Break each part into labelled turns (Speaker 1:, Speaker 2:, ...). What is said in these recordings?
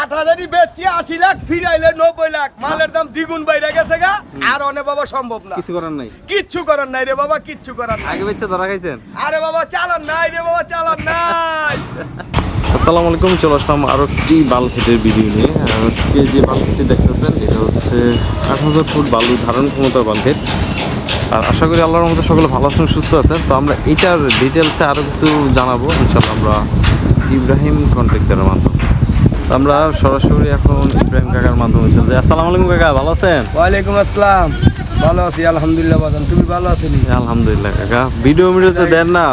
Speaker 1: আট হাজারই বেচছি আশি লাখ ফিরাইলে নব্বই লাখ। মালের দাম দ্বিগুণ বাইরে গেছে গা। আর অনেক বাবা সম্ভব না।
Speaker 2: কিছু করার নাই।
Speaker 1: কিচ্ছু করার নাই রে বাবা কিচ্ছু করার নাই।
Speaker 2: আগে বেচে ধরা খাইছেন?
Speaker 1: আরে বাবা চালান নাই রে বাবা চালান নাই।
Speaker 2: আসসালামু আলাইকুম চলে আসলাম আরও একটি বালখেটের ভিডিও নিয়ে। আজকে যে বালখেটটি দেখতেছেন এটা হচ্ছে আট হাজার ফুট বালু ধারণ ক্ষমতার বালখেট আর আশা করি আল্লাহর মতো সকলে ভালো আছেন সুস্থ আছেন। তো আমরা এটার ডিটেলসে আরও কিছু জানাব। ইনশাল্লাহ আমরা ইব্রাহিম কন্ট্রাক্টারের মাধ্যমে। আমরা সরাসরি এখন ইব্রাহিম কাকার মাধ্যমে চলে যাই। আসসালামু আলাইকুম কাকা ভালো আছেন?
Speaker 1: ওয়ালাইকুম আসসালাম। ভালো আছি আলহামদুলিল্লাহ বাজান। তুমি ভালো আছো নি?
Speaker 2: আলহামদুলিল্লাহ কাকা। ভিডিও ভিডিওতে দেন না।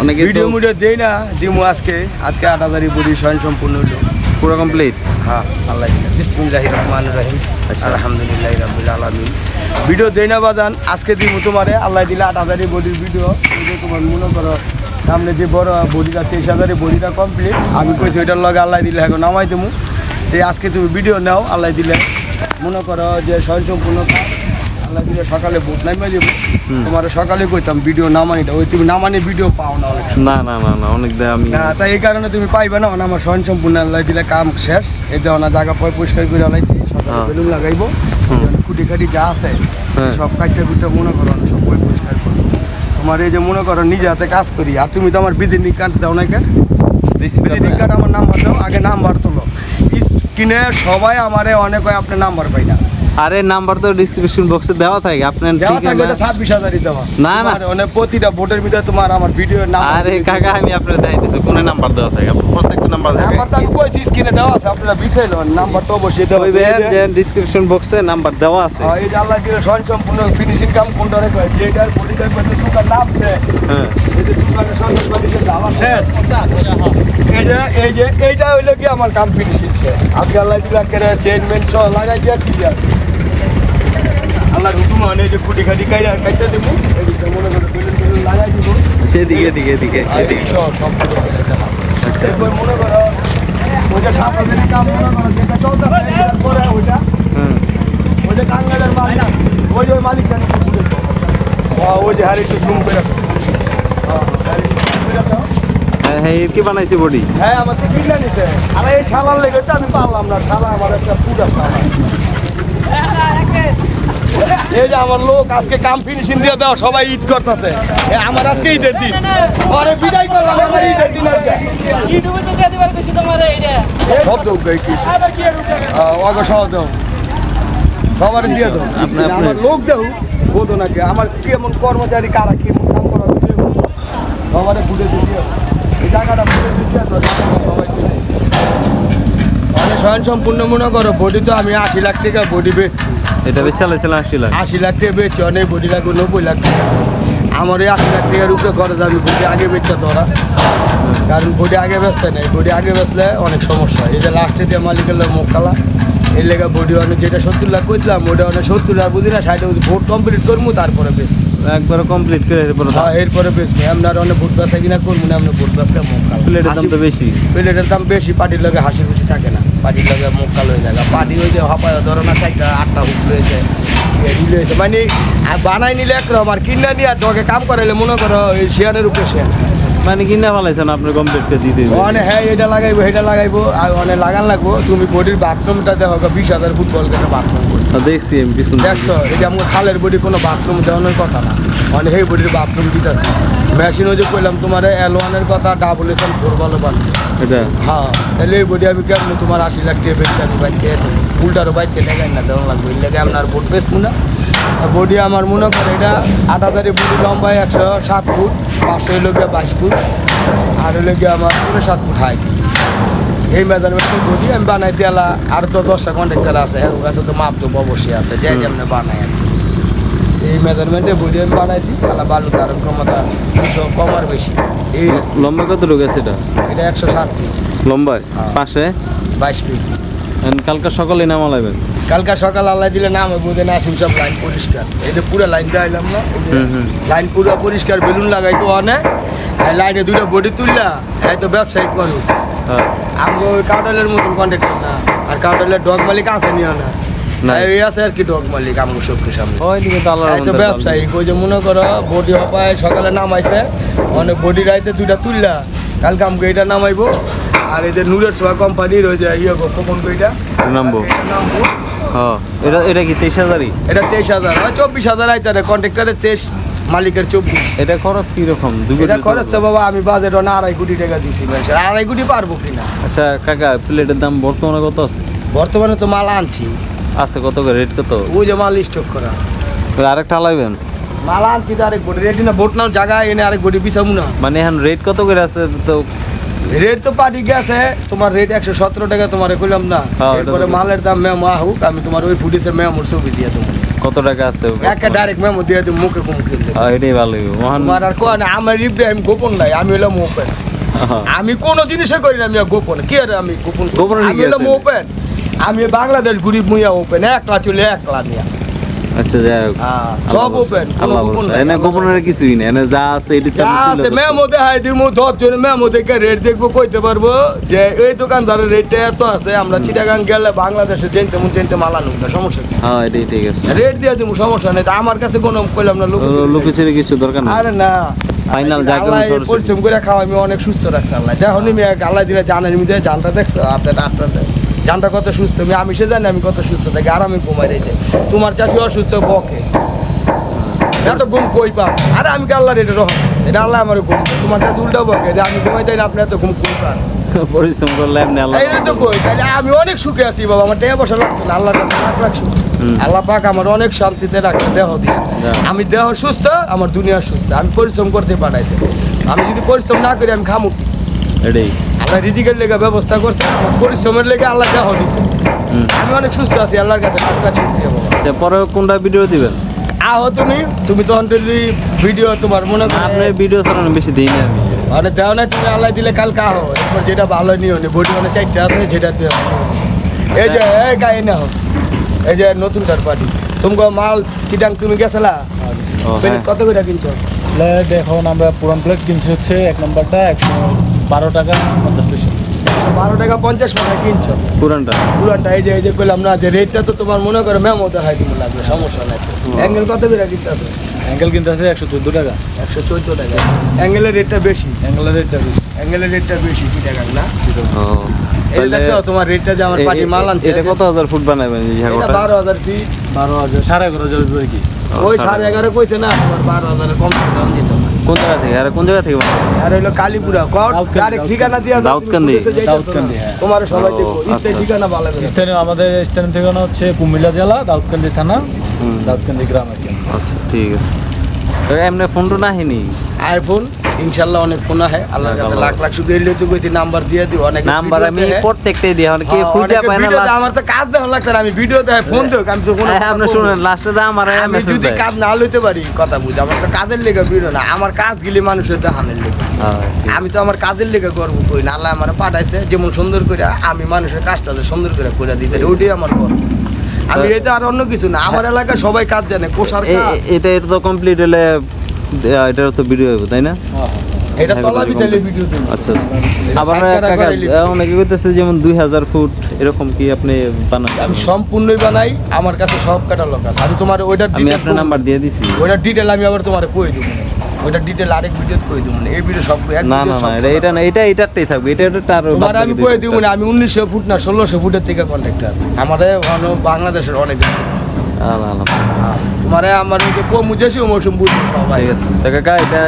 Speaker 2: অনেকে
Speaker 1: ভিডিও মিডিও দেই না দিমু আজকে। আজকে আট হাজারই বডি স্বয়ং সম্পূর্ণ হলো।
Speaker 2: পুরো কমপ্লিট
Speaker 1: হ্যাঁ আল্লাহ বিসমুল্লাহ রহমান রহিম।
Speaker 2: আচ্ছা।
Speaker 1: আলহামদুলিল্লাহ রাব্বুল আলামিন। ভিডিও দেই না বাজান। আজকে দিমু তোমারে। আল্লাহ দিলে আট হাজারই ভিডিও। ভিডিও তোমার মনে করো সামনে যে বড় বডিটা তেইশ হাজারের বডিটা কমপ্লিট আমি কইছি ওইটার লগে আল্লাহ দিলে এখন নামাই দেবো এই আজকে তুমি ভিডিও নাও আল্লাহ দিলে। মনে করো যে স্বয়ং সম্পূর্ণ আল্লাহ দিলে সকালে ভোট নামাই দেবো তোমার সকালে কইতাম ভিডিও নামানিটা। ওই তুমি নামানি ভিডিও পাও না অনেক
Speaker 2: না না না না অনেক দেয় আমি
Speaker 1: না তাই এই কারণে তুমি পাইবে না। মানে আমার স্বয়ং সম্পূর্ণ আল্লাহ দিলে কাম শেষ। এই দেওয়া না জায়গা পয় পরিষ্কার করে আলাইছি। সকালে
Speaker 2: হ্যাঁ।
Speaker 1: বেলুন লাগাইবো।
Speaker 2: হুম।
Speaker 1: খুঁটি খাটি যা আছে
Speaker 2: হ্যাঁ।
Speaker 1: সব কাজটা কুটে মনে করো সব পয় পরিষ্কার করব। তোমার এই যে মনে করো নিজে হাতে কাজ করি আর তুমি তো আমার বিজিনি কার্ড দাও না কেন? বিজিনি কার্ড আমার নাম্বার দাও আগে নাম্বার তোলো। স্ক্রিনে সবাই আমারে অনেক হয় আপনার নাম্বার পাই না।
Speaker 2: আরে নাম্বার তো ডিসক্রিপশন বক্সে দেওয়া থাকে আপনার
Speaker 1: দেওয়া থাকবে এটা ছাব্বিশ হাজারই দেওয়া।
Speaker 2: না, না।
Speaker 1: অনেক প্রতিটা ভোটের ভিতরে তোমার আমার ভিডিও নাম্বার
Speaker 2: আরে কাকা আমি আপনার দেখাইতেছি কোন নাম্বার দেওয়া থাকে? প্রত্যেকটা নাম্বার
Speaker 1: নাম্বার তো আমি কইছি স্ক্রিনে দেওয়া আছে আপনারা বিষয় লন নাম্বার তো অবশ্যই দেওয়া আছে। এই যে-
Speaker 2: যে ডিসক্রিপশন বক্সে নাম্বার দেওয়া আছে।
Speaker 1: হ্যাঁ, এই যে আল্লাহ দিলে সম্পূর্ণ ফিনিশিং কাম কোনটা রেখে যেটার বডিটার মধ্যে সুগার নামছে।
Speaker 2: হ্যাঁ।
Speaker 1: এই যে সুগারের সঙ্গে বডিতে জ্বালা শেষ এই যে এই যে এইটা হইল কি আমার কাম ফিনিশিং শেষ। আজকে আল্লাহ দিলে কেরে চেন মেন সহ লাগাই দিয়ে ঠিক আছে আল্লাহর হুকুম মানে যে কুটি খাটি কাইরা কাইটা দেবো। এদিকটা মনে করে বেলুন বেলুন লাগাই দিব।
Speaker 2: সেদিকে এদিকে এদিকে এদিকে।
Speaker 1: সব সব।
Speaker 2: আচ্ছা,
Speaker 1: এরপর মনে করো ওই যে সাত কাম মনে করো যেটা এটার পরে ওইটা।
Speaker 2: হুম।
Speaker 1: ওই যে টাঙ্গাইলের মালিক ওই যে নাকি ও, ওই যে হারে একটু জুম করে দাও। হ্যাঁ, হারে একটু zoom করে দাও।
Speaker 2: হ্যাঁ হ্যাঁ কি বানাইছি বডি?
Speaker 1: হ্যাঁ আমার তো কিনে নিতে। আরে এই শালার লেগেছে আমি পারলাম না শালা আমার একটা পুরা শালা এই যে আমার লোক আজকে কাম ফিনিশিং দিয়ে দাও সবাই ঈদ করতেছে। আমার আজকে ঈদের দিন। পরে বিদায় করলাম আমার ঈদের দিন আজকে।
Speaker 3: ইউটিউবে তো দিয়ে দিবার কইছি তোমারে এইটা
Speaker 1: সব দেও গাই কি অগ সহ দাও সবার দিয়ে দাও আমার লোক দেও বোধ নাকি। আমার কি এমন কর্মচারী কারা কি এমন কাম করা সবারে বুঝে দিয়ে মানে স্বয়ং সম্পূর্ণ মনে করো বডি তো আমি আশি লাখ টাকা বডি বেচছি।
Speaker 2: এটা চালাইছিলাম আশি লাখ।
Speaker 1: আশি লাখ টাকা বেচছি অনেক বডি লাগবে নব্বই লাখ টাকা। আমার এই আশি লাখ টাকার উপরে খরচ আমি বডি আগে বেচছে তোরা কারণ বডি আগে বেচতে নেই বডি আগে বেচলে অনেক সমস্যা। এই লাস্টে দিয়ে মালিকের লোক মুখ খালা এই লেগে বডি অনেক যেটা সত্তর লাখ কইছিলাম ওটা অনেক সত্তর লাখ বুঝি না ষাটে ভোট কমপ্লিট করব তারপরে বেচবো।
Speaker 2: একবার কমপ্লিট করে এরপরে
Speaker 1: হ্যাঁ এরপরে বেচবো আপনার অনেক ভোট বেচা কিনা করব না আপনি ভোট বেচতে মুখ খালা
Speaker 2: প্লেটের দাম তো বেশি।
Speaker 1: প্লেটের দাম বেশি পার্টির লগে হাসি খুশি থাকে না। পার্টির লগে মুখ কালো হয়ে যায়। পার্টি ওই যে হপায় ধরো না চারটা আটটা হুক রয়েছে রিল হয়েছে মানে আর বানাই নিলে একরকম আর কিনা নিয়ে আর ডগে কাম করাইলে মনে করো এই শেয়ারের উপরে শেয়ার
Speaker 2: মানে কিনা পালাইছেন আপনি কমপ্লিট করে দিয়ে দেবে
Speaker 1: অনেক হ্যাঁ এটা লাগাইবো এটা লাগাইবো আর অনেক লাগান লাগবো। তুমি বডির বাথরুমটা দেখো বিশ হাজার ফুটবল একটা বাথরুম
Speaker 2: দেখছি আমি পিছন
Speaker 1: দেখছ এটা আমার খালের বডি কোনো বাথরুম দেওয়ানোর কথা না। অনেক এই বডির বাথরুম দিতেছে। মেশিনও যে কইলাম তোমার এল ওয়ানের কথা ডাবল এসন ফোর ভালো পাচ্ছে
Speaker 2: এটা?
Speaker 1: হ্যাঁ তাহলে এই বডি আমি কেমন তোমার আশি লাখ টাকা বেচছি আমি বাইকে উল্টারও বাইকে লেগাই না দেওয়া লাগবে। এই লেগে আপনার ভোট বেচবো না। বডি আমার মনে করে এটা আট হাজারের বডি লম্বায় একশো সাত ফুট পাঁচশো হইল গিয়ে বাইশ ফুট আর হইল গিয়ে আমার সাত ফুট হাইট এই মেজারমেন্টের বডি আমি বানাইছি আলা আর তো দশটা কন্ট্রাক্টর আছে এর কাছে তো মাপ তো অবশ্যই আছে যে যেমন বানাই আর। এই মেজারমেন্টে বডি আমি বানাইছি আলা বালু ধারণ ক্ষমতা দুশো কম আর বেশি। এই
Speaker 2: লম্বা কত ঢুকে আছে এটা?
Speaker 1: এটা একশো সাত ফিট।
Speaker 2: লম্বায়
Speaker 1: হ্যাঁ।
Speaker 2: পাশে?
Speaker 1: বাইশ ফিট।
Speaker 2: কালকে সকালে নামা লাগবেন
Speaker 1: কালকা সকাল আল্লাহ দিলে নাম বুঝে না আসিম সব লাইন পরিষ্কার। এই যে পুরো লাইন দেখাইলাম না
Speaker 2: হুম, হুম।
Speaker 1: লাইন পুরো পরিষ্কার বেলুন লাগাইতো অনেক লাইনে দুটো বডি তুললা এই তো ব্যবসায়িক মানুষ।
Speaker 2: হ্যাঁ।
Speaker 1: আমরা ওই কাউটালের মতন কন্ট্যাক্ট না। আর কাউটালের ডগ মালিক আছে নিও না আছে আর কি ডগ মালিক আমগো সবকে সামনে।
Speaker 2: তো আল্লাহর
Speaker 1: এই তো
Speaker 2: রহমতে
Speaker 1: ব্যবসায়িক ওই যে মনে করো বডি হপায় সকালে নামাইছে অনেক বডি রাইতে দুইটা তুললা কালকে আমাকে এটা নামাইবো। আর এই যে নূরের সোয়া কোম্পানির ওই যে ইয়ে কোপন বইটা
Speaker 2: নামবো
Speaker 1: এটার নাম ভুল।
Speaker 2: হ্যাঁ এটা এটা কি তেইশ হাজারই?
Speaker 1: এটা তেইশ হাজার চব্বিশ হাজার আইতারে কন্ট্রাক্টরের তেইশ মালিকের চব্বিশ।
Speaker 2: এটা খরচ কীরকম?
Speaker 1: এটা খরচ তো বাবা আমি বাজেট না আড়াই কোটি টাকা দিছি মানুষের। আড়াই কোটি পারব কিনা?
Speaker 2: আচ্ছা কাকা প্লেটের দাম বর্তমানে কত আছে?
Speaker 1: বর্তমানে তো মাল আনছি।
Speaker 2: আছে কত করে? রেট কত?
Speaker 1: ওই যে মাল স্টক করা।
Speaker 2: আরেকটা লাইবেন
Speaker 1: মাল আনছি তো আরেক বডি রেট না বোট নাও জায়গা এনে আরেক বডি বিছামু না।
Speaker 2: মানে এখন রেট কত করে আছে? তো
Speaker 1: রেট তো পার্টি গেছে তোমার রেট একশো সতেরো টাকা তোমার কইলাম না।
Speaker 2: হ্যাঁ,
Speaker 1: এরপরে মালের দাম মেমো আহুক আমি তোমার ওই ফুডিসের মেমোর ছবি দিয়ে দেবো।
Speaker 2: কত টাকা আছে?
Speaker 1: একটা ডাইরেক্ট মেমো দিয়ে দিই মুখে কুম
Speaker 2: হ্যাঁ, এটাই ভালো। মহান
Speaker 1: তোমার আর কোয়া না আমার রিপ্লে আমি গোপন নাই আমি হলাম ওপেন। আমি কোনো জিনিসে করি না আমি গোপন। কি আর আমি গোপন
Speaker 2: গোপনে
Speaker 1: আমি হলাম ওপেন আমি বাংলাদেশ গরিব মুইয়া ওপেন একলা চলে একলা নিয়া
Speaker 2: আচ্ছা যাই হোক।
Speaker 1: হ্যাঁ, সব ওপেন
Speaker 2: আল্লাহ এনে গোপনের কিছুই নেই। এনে যা আছে এটি
Speaker 1: যা আছে মেমো দেখাই দিমু দশ জন মেমো দেখে রেট দেখব কইতে পারব যে এই দোকানদারের রেটটা এত আছে আমরা চিটাগাং গেলে বাংলাদেশে জেনতে মুন জেনতে মালা নুক না সমস্যা নেই।
Speaker 2: হ্যাঁ এটাই ঠিক আছে।
Speaker 1: রেট দিয়ে দিমু সমস্যা নেই। আমার কাছে কোনো কইলাম না লোক
Speaker 2: কিছু দরকার
Speaker 1: আরে না। পরিশ্রম করে খাওয়া আমি অনেক সুস্থ রাখছি আল্লাহ। দেখো নি মেয়ে আল্লাহ দিলে জানেন আমি দেয় জানটা দেখছ হাতে আটটা জানটা কত সুস্থ আমি আমি সে জানি আমি কত সুস্থ থাকি আর আমি ঘুমাই রেখে তোমার চাষি অসুস্থ বকে। এত ঘুম কই পান আরে আমি কি আল্লাহর এটা রহ এটা আল্লাহ আমার ঘুম তোমার কাছে উল্টা বকে যে আমি ঘুমাই যাই না আপনি এত ঘুম কই পান?
Speaker 2: পরিশ্রম করলে এমনি আল্লাহ
Speaker 1: এই তো কই? তাহলে আমি অনেক সুখে আছি বাবা আমার টাকা পয়সা লাগতো না আল্লাহর কাছে লাখ লাখ সুখ আল্লাহ পাক আমার অনেক শান্তিতে রাখছে দেহ দিয়ে। আমি দেহ সুস্থ আমার দুনিয়া সুস্থ। আমি পরিশ্রম করতে পাঠাইছে আমি যদি পরিশ্রম না করি আমি খামু কি?
Speaker 2: এটাই।
Speaker 1: আল্লাহ রিজিকের লেগে ব্যবস্থা করছে পরিশ্রমের লেগে আল্লাহ দেহ দিছে।
Speaker 2: হুম।
Speaker 1: আমি অনেক সুস্থ আছি আল্লাহর কাছে
Speaker 2: আচ্ছা পরে কোনটা ভিডিও দিবেন?
Speaker 1: আহ তুমি তুমি তখন যদি ভিডিও তোমার মনে
Speaker 2: আপনি ভিডিও ছাড়ানো বেশি দিই না আমি।
Speaker 1: মানে দেও না তুমি আল্লাহ দিলে কাল কাহ এরপর যেটা ভালো নিও নি বডি মানে চারটে আছে যেটা দিও এই যে এই গায়ে না এই যে নতুন কার পার্টি তোমাকে মাল চিটাং তুমি গেছিলা?
Speaker 2: হ্যাঁ।
Speaker 1: কত করে কিনছো?
Speaker 4: প্লেট এখন আমরা পুরান প্লেট কিনছি হচ্ছে এক নম্বরটা একশো বারো টাকা পঞ্চাশ পয়সা।
Speaker 1: বারো টাকা পঞ্চাশ টাকা কিনছো?
Speaker 2: পুরানটা?
Speaker 1: পুরানটা এই যে এই যে করলাম না যে রেটটা তো তোমার মনে করো ম্যামও দেখাই দিব লাগবে সমস্যা নাই অ্যাঙ্গেল কত করে কিনতে হবে?
Speaker 4: অ্যাঙ্গেল কিনতে আছে একশো চোদ্দ টাকা।
Speaker 1: একশো চোদ্দ টাকা। অ্যাঙ্গেলের রেটটা বেশি।
Speaker 4: অ্যাঙ্গেলের রেটটা বেশি।
Speaker 1: অ্যাঙ্গেলের রেটটা বেশি না? এই
Speaker 2: তাহলে
Speaker 1: দেখছ তোমার রেটটা যে আমার
Speaker 2: এ-
Speaker 1: মাল আনছে
Speaker 2: এটা কত হাজার ফুট বানাবেন
Speaker 1: বারো হাজার ফিট
Speaker 4: বারো হাজার সাড়ে এগারো হাজার কি?
Speaker 1: ওই সাড়ে এগারো। কইছে না তোমার বারো হাজারের কম দাম না
Speaker 2: কোন জায়গা থেকে? আর কোন জায়গা থেকে
Speaker 1: আর হইল কালীপুরা। কট ডাইরেক্ট ঠিকানা দিয়া দাও,
Speaker 2: দাউদকান্দি।
Speaker 4: দাউদকান্দি, হ্যাঁ।
Speaker 1: তোমার সবাই দেখো।
Speaker 2: আচ্ছা,
Speaker 1: ইস্তে ঠিকানা ভালো করে।
Speaker 4: স্থানীয় আমাদের স্থানীয় ঠিকানা হচ্ছে কুমিল্লা জেলা দাউদকান্দি থানা। দাউদকান্দি গ্রাম আর কি।
Speaker 2: আচ্ছা ঠিক আছে। এমনি ফোন তো নাহিনি?
Speaker 1: আইফোন ইনশাল্লাহ অনেক ফোন আল্লাহর কাছে লাখ লাখ শুধু এলে তো কইছি নাম্বার দিয়ে দিও অনেক
Speaker 2: নাম্বার আমি প্রত্যেকটাই অনেকে
Speaker 1: হ্যাঁ,
Speaker 2: খুঁজে পায় না
Speaker 1: আমার তো কাজ দেওয়া লাগছে আমি ভিডিও দেয় ফোন দেও আমি তো
Speaker 2: হ্যাঁ, আপনি শুনেন লাস্টে যা আমার
Speaker 1: আমি যদি কাজ না লইতে পারি কথা বুঝ আমার তো কাজের লেগে ভিডিও না আমার কাজ গেলে মানুষের দেখানোর লেগে। আমি তো আমার কাজের লেগে গর্ব করি না আল্লাহ আমার পাঠাইছে যেমন সুন্দর করে আমি মানুষের কাজটা সুন্দর করে করে দিতে পারি, ওইটাই আমার গর্ব। আমি এটা আর অন্য কিছু না আমার এলাকায় সবাই কাজ জানে কোষার
Speaker 2: এটা এটা তো কমপ্লিট হলে তো ভিডিও হবে তাই না?
Speaker 1: এটা ভিডিও দেবো।
Speaker 2: আচ্ছা আচ্ছা। আবার
Speaker 1: side কাটা
Speaker 2: কাকা,
Speaker 1: করে লিখতে
Speaker 2: আহ, অনেকে কইতেছে যেমন দুই হাজার ফুট এরকম কি আপনি বানান
Speaker 1: আমি সম্পূর্ণই বানাই আমার কাছে সব ক্যাটালগ আছে। আমি তোমার ওইটার
Speaker 2: আমি আপনার নাম্বার দিয়ে দিছি।
Speaker 1: ওইটার ডিটেল আমি আবার তোমার কই দেবো? ওইটার ডিটেল আরেক কই দেবো? এই ভিডিও সব
Speaker 2: না না না এটা এটা না এটা এটারটাই থাকবে। এটা এটা আরও
Speaker 1: তোমার আমি কই দিব? না আমি উনিশশো ফুট না ষোলোশো ফুটের থেকে কন্ট্রাক্টর আমাদের অন- বাংলাদেশের অনেক তোমার আমার ওই যে কমু মৌসুম বুঝব সবাই।
Speaker 2: ঠিক আছে। তো কাকা এটা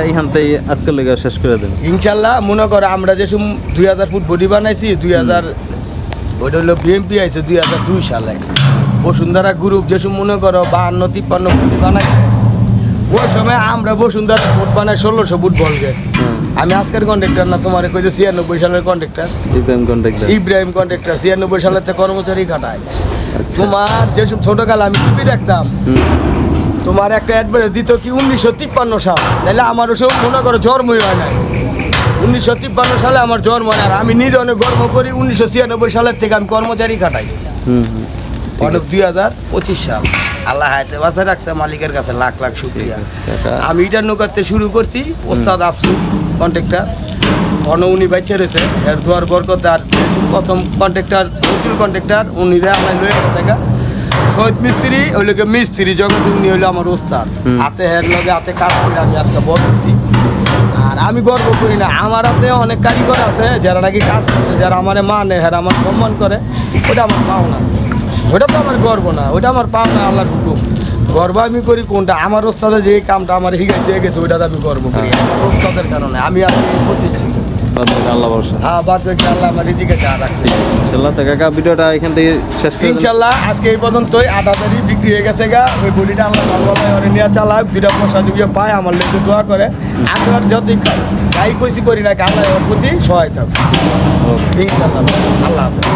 Speaker 2: আজকের লেগে শেষ করে দেন
Speaker 1: ইনশাল্লাহ মনে করো আমরা যে সময় দুই হাজার ফুট বডি বানাইছি দুই হাজার ওইটা হলো বিএমপি আইছে দুই হাজার দুই সালে। বসুন্ধরা গ্রুপ যে সময় মনে করো বাহান্ন তিপ্পান্ন বডি বানাইছে ওই সময় আমরা বসুন্ধরা ফুট বানাই ষোলোশো ফুট বলবে আমি আজকের কন্ট্রাক্টর না তোমার কই যে ছিয়ানব্বই সালের contractor
Speaker 2: Ibrahim contact
Speaker 1: Ibrahim contractor ছিয়ানব্বই সালের কর্মচারী খাটায়। তোমার যেসব ছোটকালে আমি টিভি দেখতাম তোমার একটা অ্যাডভার্টাইজ দিত কি উনিশশো তিপ্পান্ন সাল। তাহলে আমার ওসব মনে করো জন্মই হয় নাই। উনিশশো তিপ্পান্ন সালে আমার জন্ম হয় আর আমি নিজে অনেক গর্ব করি উনিশশো ছিয়ানব্বই সালের থেকে আমি কর্মচারী
Speaker 2: হুম
Speaker 1: অনেক দুই হাজার পঁচিশ সাল। আল্লাহ হাতে বাসা রাখছে মালিকের কাছে লাখ লাখ শুক্রিয়া। আমি ইটার নৌকাতে শুরু করছি ওস্তাদ আফসু কন্ট্রাক্টর অন উনি বাচ্চা রয়েছে। এর দুয়ার বরকত আর প্রথম কন্ট্রাক্টর নতুন কন্ট্রাক্টর উনি রে আমার লয়ে গেছে। শহীদ মিস্ত্রি ওই লোকে মিস্ত্রি জগতে উনি হইল আমার ওস্তাদ। হাতে হের লগে হাতে কাজ করে আমি আজকে বড় হচ্ছি। আর আমি গর্ব করি না আমার হাতে অনেক কারিগর আছে যারা নাকি কাজ করছে যারা আমার মানে যারা আমার সম্মান করে ওটা আমার পাওনা। ওটা তো আমার গর্ব না ওটা আমার পাওনা আল্লাহর হুকুম। গর্ব আমি করি কোনটা? আমার ওস্তাদে যে কামটা আমার হিগাইছে গেছে ওইটাতে আমি গর্ব করি ওস্তাদের কারণে আমি আর প্রতিষ্ঠিত।
Speaker 2: আল্লাহ ভরসা।
Speaker 1: হ্যাঁ বাদ বাকি আল্লাহ আমার রিজিকে যা রাখছে।
Speaker 2: ইনশাল্লাহ তো কাকা ভিডিওটা এখান থেকে শেষ করে
Speaker 1: ইনশাল্লাহ আজকে এই পর্যন্তই। আট বিক্রি হয়ে গেছে গা। ওই বডিটা আল্লাহ ভালোভাবে ওরে নিয়ে চালাক দুইটা পয়সা পায় আমার লেগে দোয়া করে। আমি আর যতই খাই যাই কইছি করি না আল্লাহ ওর প্রতি সহায় থাকবে ইনশাল্লাহ আল্লাহ হাফেজ।